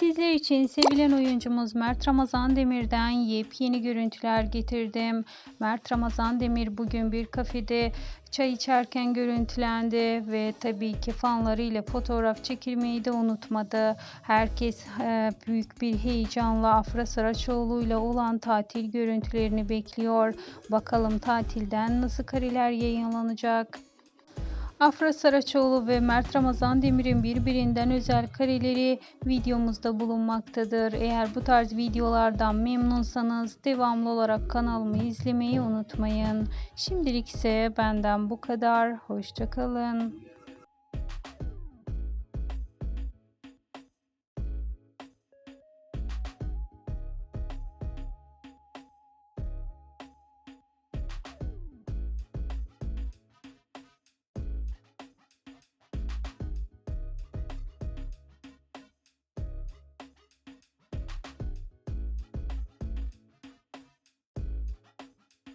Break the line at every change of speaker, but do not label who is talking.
Sizler için sevilen oyuncumuz Mert Ramazan Demir'den yepyeni görüntüler getirdim. Mert Ramazan Demir bugün bir kafede çay içerken görüntülendi ve tabii ki fanlarıyla fotoğraf çekilmeyi de unutmadı. Herkes e, büyük bir heyecanla Afra Saraçoğlu'yla olan tatil görüntülerini bekliyor. Bakalım tatilden nasıl kareler yayınlanacak? Afra Saraçoğlu ve Mert Ramazan Demir'in birbirinden özel kareleri videomuzda bulunmaktadır. Eğer bu tarz videolardan memnunsanız devamlı olarak kanalımı izlemeyi unutmayın. Şimdilik ise benden bu kadar. Hoşçakalın.